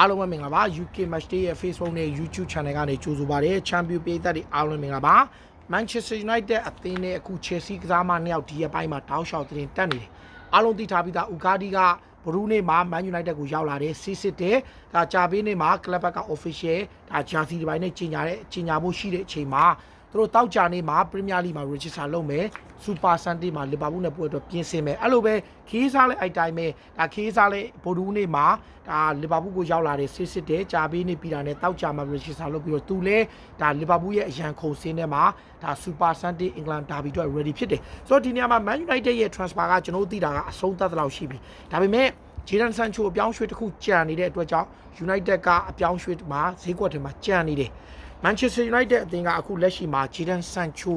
အားလုံးပဲမင်္ဂလာပါ UK Match Day ရဲ့ Facebook နဲ့ YouTube Channel ကနေကြိုဆိုပါရစေ။ Champion ပြည်သက်တွေအားလုံးမင်္ဂလာပါ။ Manchester United အသင်းနဲ့အခု Chelsea ကစားမနှစ်ယောက်ဒီရက်ပိုင်းမှာတောက်လျှောက်တင်တက်နေတယ်။အားလုံးသိထားပြီးသား Ugadi ကဘရူးနေ့မှာ Man United ကိုရောက်လာတယ်။စစ်စစ်တယ်။ဒါကြာပေးနေ့မှာ Club ဘက်က Official ဒါ Jersey ဒီပိုင်းနဲ့ကြီးညာတဲ့ကြီးညာဖို့ရှိတဲ့အချိန်မှာ သူတို့တောက်ကြနေမှာ Premier League မှာ register လုပ်မယ်။ Super Sunday မှာ Liverpool နဲ့ပွဲအတွက်ပြင်ဆင်မယ်။အဲ့လိုပဲခီးစားလဲအဲ့တိုင်းပဲဒါခီးစားလဲဘိုဒူးနေ့မှာဒါ Liverpool ကိုရောက်လာတဲ့စစ်စစ်တဲ့ကြာပေးနေပြီးတာနဲ့တောက်ကြမှာ register လုပ်ပြီးတော့သူလဲဒါ Liverpool ရဲ့အရန်ခုံစင်းထဲမှာဒါ Super Sunday England Derby အတွက် ready ဖြစ်တယ်။ဆိုတော့ဒီနေရာမှာ Man United ရဲ့ transfer ကကျွန်တော်တို့သိတာကအဆုံးသတ်တဲ့လောက်ရှိပြီ။ဒါပေမဲ့ဂျေဒန်ဆန်ချိုအပြောင်းရွှေ့တစ်ခုကြံနေတဲ့အတွက်ကြောင့် United ကအပြောင်းရွှေ့မှာဈေးကွက်ထဲမှာကြံနေတယ်။ Manchester United အသင်းကအခုလက်ရှိမှာ Jadon Sancho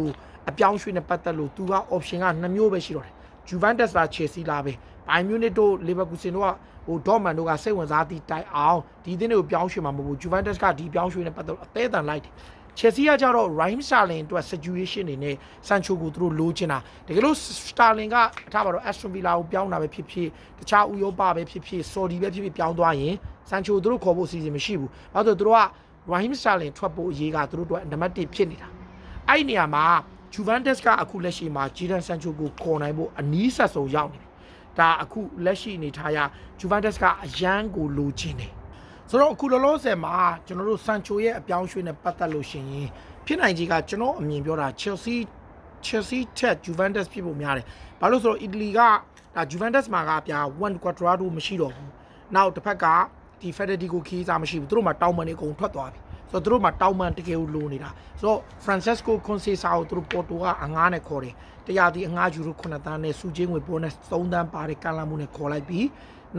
အပြောင်းရွှေ့နဲ့ပတ်သက်လို့သူက option က2မျိုးပဲရှိတော့တယ်။ Juventus လား Chelsea လားပဲ။ Bayern Munich တို့ Leverkusen တို့ကဟို Dortmund တို့ကစိတ်ဝင်စားသည့်တိုင်အောင်ဒီအသင်းတွေကိုပြောင်းရွှေ့မှာမဟုတ်ဘူး။ Juventus ကဒီပြောင်းရွှေ့နဲ့ပတ်သက်လို့အသေးအံလိုက်တယ်။ Chelsea ကကြတော့ Raheem Sterling အတွက် situation နေနဲ့ Sancho ကိုသူတို့လိုချင်တာတကယ်လို့ Sterling ကထားပါတော့ Aston Villa ကိုပြောင်းတာပဲဖြစ်ဖြစ်တခြားဥရောပပဲဖြစ်ဖြစ် Saudi ပဲဖြစ်ဖြစ်ပြောင်းသွားရင် Sancho သူတို့ခေါ်ဖို့အစီအစဉ်မရှိဘူး။ဘာလို့လဲသူတို့က Raheem Sterling ထွက်ဖို့အရေးကသူတို့အတွက်နံပါတ်1ဖြစ်နေတာ။အဲ့ဒီနေရာမှာ Juventus ကအခုလက်ရှိမှာ Jadon Sancho ကိုခေါ်နိုင်ဖို့အနီးဆက်ဆုံးရောက်နေတယ်။ဒါအခုလက်ရှိအနေထားရ Juventus ကအရန်ကိုလိုချင်တယ်။ဆိုတော့အခုလောလောဆယ်မှာကျွန်တော်တို့ Sancho ရဲ့အပြောင်းအရွှေ့နဲ့ပတ်သက်လို့ရှိရင်ဖြစ်နိုင်ကြီးကကျွန်တော်အမြင်ပြောတာ Chelsea Chelsea ထက် Juventus ဖြစ်ဖို့များတယ်။ဘာလို့ဆိုတော့ Italy ကဒါ Juventus မှာကဗျာ1 Quadrado မရှိတော့ဘူး။နောက်တစ်ဖက်က ဒီ Federico ခီးစားမရှိဘူး။သူတို့မှာတောင်းပန်နေအကုန်ထွက်သွားပြီ။ဆိုတော့သူတို့မှာတောင်းပန်တကယ်ကိုလိုနေတာ။ဆိုတော့ Francesco Conceição ကိုသူတို့ပေါ်တိုကအငားနဲ့ခေါ်တယ်။တရားဒီအငားယူရို9တန်းနဲ့စုချင်းငွေ bonus 3တန်းပါတဲ့ကမ်းလှမ်းမှုနဲ့ခေါ်လိုက်ပြီး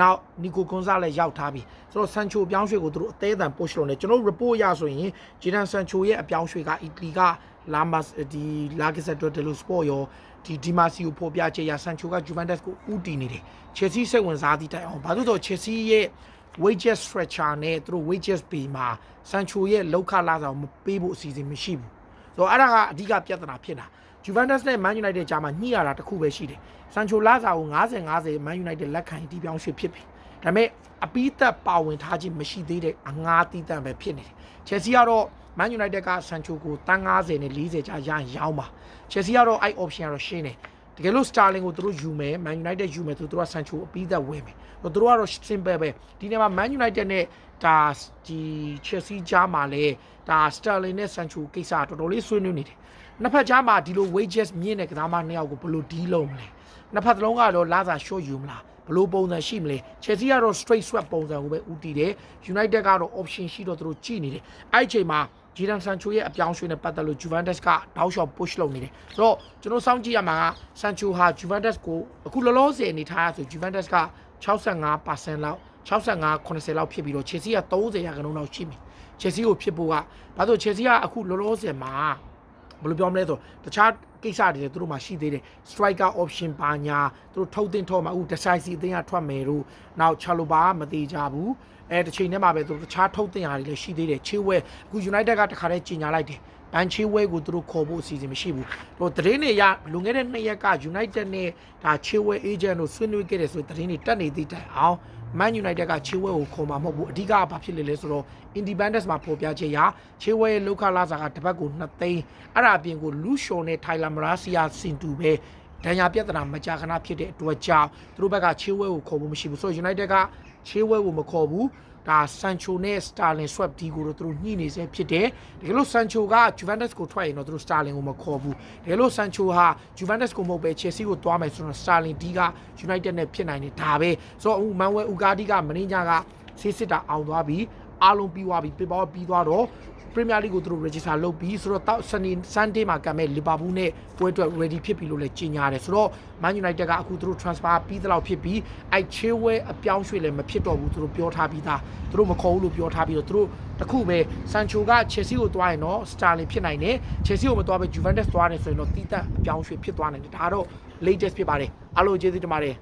နောက်နီကိုကွန်ဆာလည်းရောက်ထားပြီဆိုတော့ဆန်ချိုအပြောင်းရွှေ့ကိုသူတို့အသေးအံ push လုပ်နေကျွန်တော် report ရဆိုရင်ဂျီဒန်ဆန်ချိုရဲ့အပြောင်းရွှေ့ကအီတလီကလာမတ်ဒီလာဂစ်ဆက်တော်တယ်လို့ sport ရောဒီဒီမာစီကိုဖော်ပြချက်ရဆန်ချိုကဂျူဗန်တက်စ်ကိုဥတီနေတယ်ချယ်ဆီစိတ်ဝင်စားသည့်တိုင်အောင်ဘာလို့ဆိုတော့ချယ်ဆီရဲ့ wages structure နဲ့သူတို့ wages pay မှာဆန်ချိုရဲ့လောက်ခလာဆောင်မပေးဖို့အစီအစဉ်မရှိဘူးဆိုတော့အဲ့ဒါကအဓိကပြဿနာဖြစ်တာ Juventus နဲ့ Man United ကြားမှာညှိရတာတစ်ခုပဲရှိတယ်။ Sancho လာစာကို90 50 Man United လက်ခံတီးပြောင်းရွှေ့ဖြစ်ပြီ။ဒါပေမဲ့အပီးသက်ပါဝင်ထားခြင်းမရှိသေးတဲ့အငားတီးတန့်ပဲဖြစ်နေတယ်။ Chelsea ကတော့ Man United က Sancho ကိုတန်း90နဲ့40ကြားရရင်ရောင်းပါ။ Chelsea ကတော့အဲ့ option ကတော့ရှင်းတယ်။ တကယ်လို့ Sterling ကိုသူတို့ယူမယ် Man United ယူမယ်သူတို့က Sancho အပီးသက်ဝယ်မယ်။သူတို့ကတော့ simple ပဲ။ဒီနေ့မှာ Man United နဲ့ဒါဒီ Chelsea ကြားမှာလဲဒါ Sterling နဲ့ Sancho ကိစ္စတော်တော်လေးဆွေးနွေးနေတယ်။နှစ်ဖက်ကြားမှာဒီလို wages မြင့်တဲ့ကစားမနှစ်ယောက်ကိုဘယ်လို deal လုပ်မလဲနှစ်ဖက်သလုံးကတော့လာစာ short ယူမလားဘယ်လိုပုံစံရှိမလဲ Chelsea ကတော့ straight swap ပုံစံကိုပဲဦးတည်တယ် United ကတော့ option ရှိတော့သူတို့ကြည့်နေတယ်အဲ့ဒီအချိန်မှာ ဂျီဒန်ဆန်ချိုရဲ့အပြောင်းရွှေ့နဲ့ပတ်သက်လို့ Juventus ကတောက်လျှောက် push လုပ်နေတယ်ဆိုတော့ကျွန်တော်စောင့်ကြည့်ရမှာက Sancho ဟာ Juventus ကိုအခုလောလောဆယ်အနေထားရဆို Juventus က65%လောက်65 80လောက်ဖြစ်ပြီးတော့ Chelsea က30ရာခိုင်နှုန်းလောက်ရှိပြီ Chelsea ကိုဖြစ်ဖို့ကဘာလို့ Chelsea ကအခုလောလောဆယ်မှာဘယ်လိုပြောမလဲဆိုတခြားကိစ္စတွေလည်းသူတို့မှာရှိသေးတယ် striker option ပါညာသူတို့ထုတ်တင်ထုတ်မှာအခု decisive အသင်းကထွက်မယ်တို့နောက် Chaloba မသေးကြဘူးအဲတစ်ချိန်တည်းမှာပဲသူတို့တခြားထုတ်တင်ဟာတွေလည်းရှိသေးတယ်ချေးဝဲအခု United ကတခါတည်းကြီးညာလိုက်တယ်ဘန်ချေးဝဲကိုသူတို့ခေါ်ဖို့အစီအစဉ်မရှိဘူး။ဟိုသတင်းတွေရလွန်ခဲ့တဲ့နှစ်ရက်က United နဲ့ဒါချေးဝဲ agent တို့ဆွေးနွေးခဲ့တယ်ဆိုတဲ့သတင်းတွေတက်နေသည့်တိုင်အောင် Man United ကချေးဝဲကိုခေါ်မှာမဟုတ်ဘူးအဓိကကဘာဖြစ်လဲလဲဆိုတော့ Independence မှာပေါ်ပြချက်ရချေးဝဲရဲ့လောက်ခလာစာကတစ်ပတ်ကို2သိန်းအဲ့ဒါအပြင်ကိုလူရှော်နဲ့ Tyler Marasia စင်တူပဲ ဒဏ်ရာပြဿနာမကြာခဏဖြစ်တဲ့အတွက်ကြောင့်သူတို့ဘက်ကချေးဝဲကိုခေါ်ဖို့မရှိဘူးဆိုတော့ United ကချေးဝဲကိုမခေါ်ဘူးဒါဆန်ချိုနဲ့စတာလင် swap ဒီကိုတော့သူတို့ညှိနေစေဖြစ်တယ်တကယ်လို့ဆန်ချိုက Juventus ကိုထွက်ရင်တော့သူတို့စတာလင်ကိုမခေါ်ဘူးတကယ်လို့ဆန်ချိုဟာ Juventus ကိုမဟုတ်ပဲ Chelsea ကိုသွားမယ်ဆိုတော့စတာလင်ဒီက United နဲ့ဖြစ်နိုင်တယ်ဒါပဲဆိုတော့အခုမန်ဝဲဥကာဒီကမင်းညာက ဆေးစစ်တာအောင်သွားပြီအားလုံးပြီးသွားပြီပြပောပြီးသွားတော့ Premier League ကိုသူတို့ register လုပ်ပြီးဆိုတော့တောက် Sunday Sunday မှာကံမဲ့ Liverpool နဲ့ပွဲအတွက် ready ဖြစ်ပြီလို့လည်းကြေညာတယ်ဆိုတော့ Man United ကအခုသူတို့ transfer ပြီးသလောက်ဖြစ်ပြီးအဲ့ချေးဝဲအပြောင်းရွှေ့လည်းမဖြစ်တော့ဘူးသူတို့ပြောထားပြီးသားသူတို့မခေါ်ဘူးလို့ပြောထားပြီးတော့သူတို့တခုပဲ Sancho က Chelsea ကိုသွားရင်တော့ Sterling ဖြစ်နိုင်တယ် Chelsea ကိုမသွားဘဲ Juventus သွားတယ်ဆိုရင်တော့တီးတက်အပြောင်းရွှေ့ဖြစ်သွားနိုင်တယ်ဒါကတော့ latest ဖြစ်ပါတယ်အားလုံးကျေးဇူးတင်ပါတယ်